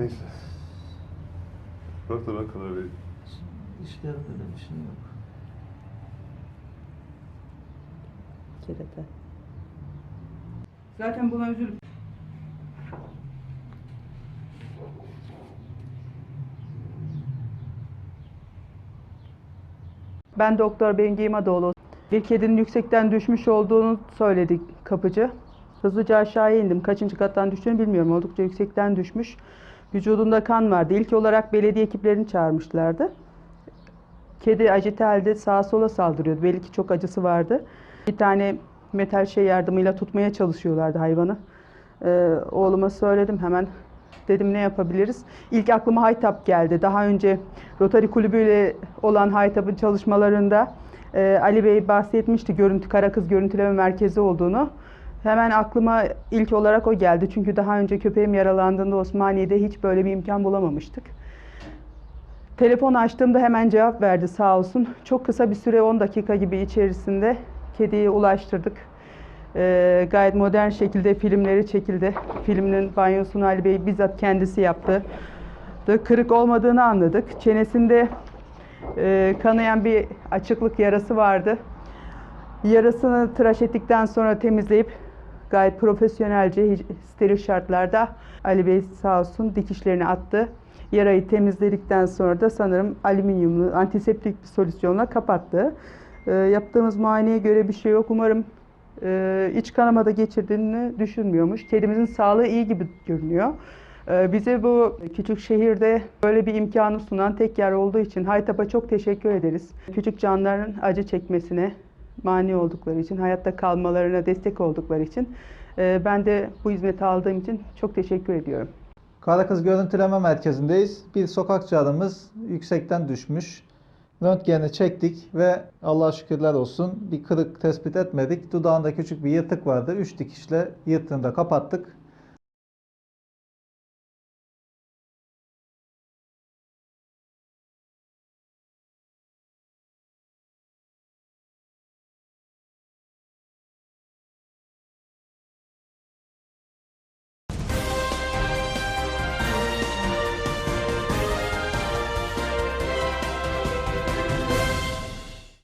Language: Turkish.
Neyse. Doktor ben karar vereyim. Dişlerimde de bir şey yok. Kerete. Zaten buna üzülüp Ben Doktor Bengi İmadoğlu. Bir kedinin yüksekten düşmüş olduğunu söyledi kapıcı. Hızlıca aşağıya indim. Kaçıncı kattan düştüğünü bilmiyorum. Oldukça yüksekten düşmüş. Vücudunda kan vardı. İlk olarak belediye ekiplerini çağırmışlardı. Kedi acite halde sağa sola saldırıyordu. Belli ki çok acısı vardı. Bir tane metal şey yardımıyla tutmaya çalışıyorlardı hayvanı. Ee, oğluma söyledim hemen. Dedim ne yapabiliriz? İlk aklıma Haytap geldi. Daha önce Rotary Kulübü ile olan Haytap'ın çalışmalarında e, Ali Bey bahsetmişti görüntü kara kız görüntüleme merkezi olduğunu. Hemen aklıma ilk olarak o geldi. Çünkü daha önce köpeğim yaralandığında Osmaniye'de hiç böyle bir imkan bulamamıştık. Telefon açtığımda hemen cevap verdi sağ olsun. Çok kısa bir süre 10 dakika gibi içerisinde kediyi ulaştırdık. Ee, gayet modern şekilde filmleri çekildi. Filminin banyosunu Ali Bey bizzat kendisi yaptı. Kırık olmadığını anladık. Çenesinde e, kanayan bir açıklık yarası vardı. Yarasını tıraş ettikten sonra temizleyip gayet profesyonelce steril şartlarda Ali Bey sağ olsun dikişlerini attı. Yarayı temizledikten sonra da sanırım alüminyumlu antiseptik bir solüsyonla kapattı. Ee, yaptığımız muayeneye göre bir şey yok. Umarım e, iç kanama da geçirdiğini düşünmüyormuş. Kedimizin sağlığı iyi gibi görünüyor. Ee, bize bu küçük şehirde böyle bir imkanı sunan tek yer olduğu için Haytap'a çok teşekkür ederiz. Küçük canlıların acı çekmesine mani oldukları için, hayatta kalmalarına destek oldukları için e, ben de bu hizmeti aldığım için çok teşekkür ediyorum. Karakız Görüntüleme Merkezi'ndeyiz. Bir sokak canımız yüksekten düşmüş. Röntgenini çektik ve Allah'a şükürler olsun bir kırık tespit etmedik. Dudağında küçük bir yırtık vardı. Üç dikişle yırtığını da kapattık.